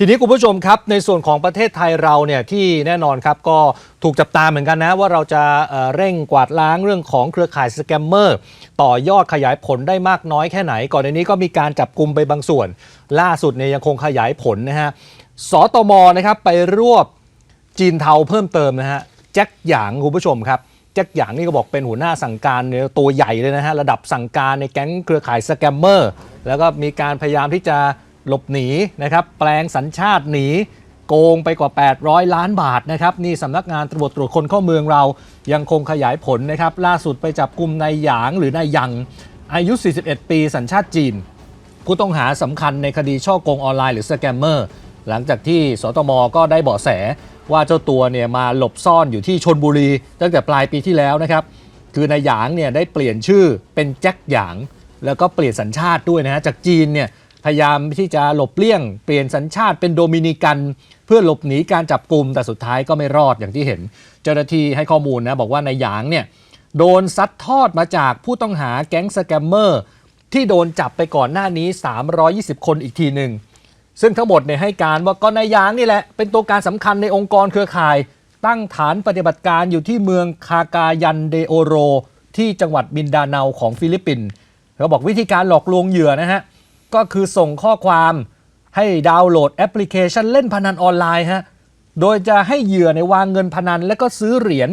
ทีนี้คุณผู้ชมครับในส่วนของประเทศไทยเราเนี่ยที่แน่นอนครับก็ถูกจับตาเหมือนกันนะ ว่าเราจะเเร่งกวาดล้างเรื่องของเครือข่ายสแกมเมอร์ต่อยอดขยายผลได้มากน้อยแค่ไหน ก่อนในนี้ก็มีการจับกลุ่มไปบางส่วน ล่าสุดเนี่ยยังคงขยายผลนะฮะสตมนะครับไปรวบจีนเทาเพิ่มเติมนะฮะแจ็คหยางคุณผู้ชมครับแจ็คหยางนี่ก็บอกเป็นหัวหน้าสั่งการตัวใหญ่เลยนะฮะระดับสั่งการในแก๊งเครือข่ายสแกมเมอร์แล้วก็มีการพยายามที่จะ หลบหนีนะครับแปลงสัญชาติหนีโกงไปกว่า 800 ล้านบาทนะครับนี่สำนักงานตรวจตรวจคนเข้าเมืองเรายังคงขยายผลนะครับล่าสุดไปจับกลุ่มนายหยางหรือนายยังอายุ 41 ปีสัญชาติจีน ผู้ต้องหาสำคัญในคดีช่อโกงออนไลน์หรือสแกมเมอร์หลังจากที่สตมก็ได้เบาะแสว่าเจ้าตัวเนี่ยมาหลบซ่อนอยู่ที่ชนบุรี ตั้งแต่ปลายปีที่แล้วนะครับคือนายหยางเนี่ยได้เปลี่ยนชื่อเป็นแจ็คหยาง แล้วก็เปลี่ยนสัญชาติด้วยนะฮะจากจีนเนี่ย พยายามที่จะหลบเลี่ยง เปลี่ยนสัญชาติเป็นโดมินิกัน เพื่อหลบหนีการจับกลุ่มแต่สุดท้ายก็ไม่รอดอย่างที่เห็น เจ้าหน้าที่ให้ข้อมูลนะบอกว่านายหยางเนี่ยโดนซัดทอดมาจากผู้ต้องหาแก๊งสแกมเมอร์ที่โดนจับไปก่อนหน้านี้ 320 คนอีกทีหนึ่งซึ่งทั้งหมดเนี่ยให้การว่าก็นายยางนี่แหละ เป็นตัวการสำคัญในองค์กรเครือข่าย ตั้งฐานปฏิบัติการอยู่ที่เมืองคากายันเดโอโร ที่จังหวัดมินดาเนาของฟิลิปปินส์เขาบอกวิธีการหลอกลวงเหยื่อนะฮะ ก็คือส่งข้อความให้ดาวน์โหลดแอปพลิเคชันเล่นพนันออนไลน์ฮะ โดยจะให้เหยื่อในวางเงินพนัน แล้วก็ซื้อเหรียญ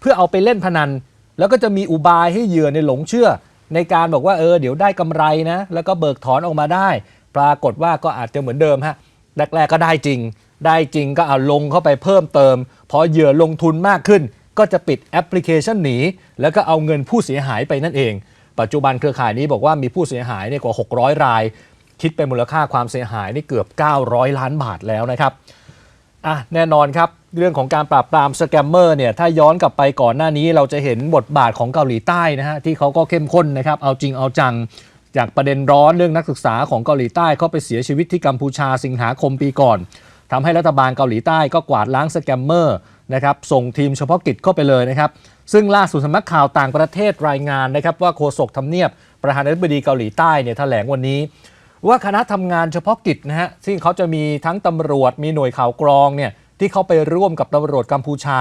เพื่อเอาไปเล่นพนัน แล้วก็จะมีอุบายให้เหยื่อในหลงเชื่อ ในการบอกว่าเออเดี๋ยวได้กำไรนะ แล้วก็เบิกถอนออกมาได้ ปรากฏว่าก็อาจจะเหมือนเดิมฮะแรกๆก็ได้จริง ได้จริงก็เอาลงเข้าไปเพิ่มเติม พอเหยื่อลงทุนมากขึ้น ก็จะปิดแอปพลิเคชันหนีแล้วก็เอาเงินผู้เสียหายไปนั่นเอง ปัจจุบันเครือข่ายนี้บอกว่ามีผู้เสียหายเนี่ยกว่า 600 ราย คิดเป็นมูลค่าความเสียหายนี่เกือบ 900 ล้านบาทแล้วนะครับอะแน่นอนครับ เรื่องของการปราบปรามสแกมเมอร์เนี่ยถ้าย้อนกลับไปก่อนหน้านี้เราจะเห็นบทบาทของเกาหลีใต้นะฮะที่เขาก็เข้มข้นนะครับเอาจริงเอาจังจากประเด็นร้อนเรื่องนักศึกษาของเกาหลีใต้เขาไปเสียชีวิตที่กัมพูชาสิงหาคมปีก่อนทำให้รัฐบาลเกาหลีใต้ก็กวาดล้างสแกมเมอร์ นะครับส่งทีมเฉพาะกิจเข้าไปเลยนะครับซึ่งล่าสุดสำนักข่าวต่างประเทศรายงานนะครับว่าโฆษกทำเนียบประธานาธิบดีเกาหลีใต้เนี่ยแถลงวันนี้ ว่าคณะทำงานเฉพาะกิจนะฮะซึ่งเขาจะมีทั้งตำรวจมีหน่วยข่าวกรองเนี่ยที่เขาไปร่วมกับตำรวจกัมพูชา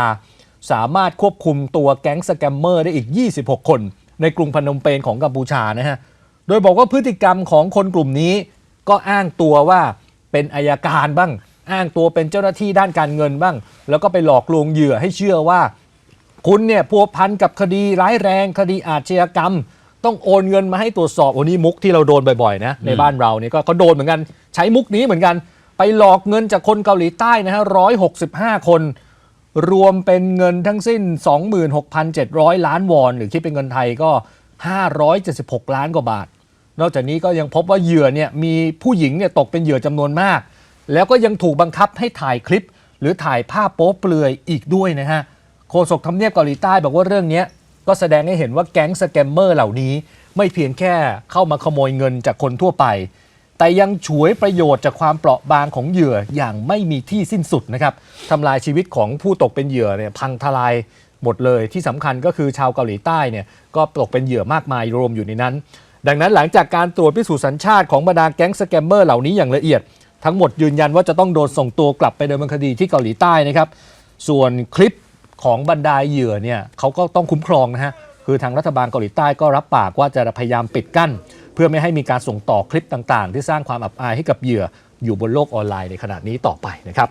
สามารถควบคุมตัวแก๊งสแกมเมอร์ได้อีก 26 คน ในกรุงพนมเปญของกัมพูชานะฮะโดยบอกว่าพฤติกรรมของคนกลุ่มนี้ ก็อ้างตัวว่าเป็นอายการบ้าง อ้างตัวเป็นเจ้าหน้าที่ด้านการเงินบ้าง แล้วก็ไปหลอกลวงเหยื่อให้เชื่อว่า คุณเนี่ยพัวพันกับคดีร้ายแรง คดีอาชญากรรม ต้องโอนเงินมาให้ตรวจสอบโอ้นี่มุกที่เราโดนบ่อยๆนะในบ้านเราเนี่ยก็โดนเหมือนกันใช้มุกนี้เหมือนกัน ไปหลอกเงินจากคนเกาหลีใต้นะฮะ165คนรวมเป็นเงินทั้งสิ้น 26,700 ล้านวอน หรือคิดเป็นเงินไทยก็ 576 ล้านกว่าบาท นอกจากนี้ก็ยังพบว่าเหยื่อเนี่ยมีผู้หญิงเนี่ยตกเป็นเหยื่อจำนวนมาก แล้วก็ยังถูกบังคับให้ถ่ายคลิป หรือถ่ายภาพโป๊เปลือยอีกด้วยนะฮะโฆษกทำเนียบเกาหลีใต้บอกว่าเรื่องนี้ก็แสดงให้เห็นว่าแก๊งสแกมเมอร์เหล่านี้ ไม่เพียงแค่เข้ามาขโมยเงินจากคนทั่วไป แต่ยังฉวยประโยชน์จากความเปราะบางของเหยื่ออย่างไม่มีที่สิ้นสุดนะครับทำลายชีวิตของผู้ตกเป็นเหยื่อเนี่ยพังทลายหมดเลยที่สำคัญก็คือชาวเกาหลีใต้เนี่ยก็ตกเป็นเหยื่อมากมายรวมอยู่ในนั้น ดังนั้นหลังจากการตรวจพิสูจน์สัญชาติของบรรดาแก๊งสแกมเมอร์เหล่านี้อย่างละเอียด ทั้งหมดยืนยันว่าจะต้องโดนส่งตัวกลับไปดำเนินคดีที่เกาหลีใต้นะครับ ส่วนคลิปของบรรดาเหยื่อเนี่ยเขาก็ต้องคุ้มครองนะฮะคือทางรัฐบาลเกาหลีใต้ก็รับปากว่าจะพยายามปิดกั้น เพื่อไม่ให้มีการส่งต่อคลิปต่างๆ ที่สร้างความอับอายให้กับเหยื่ออยู่บนโลกออนไลน์ในขณะนี้ต่อไปนะครับ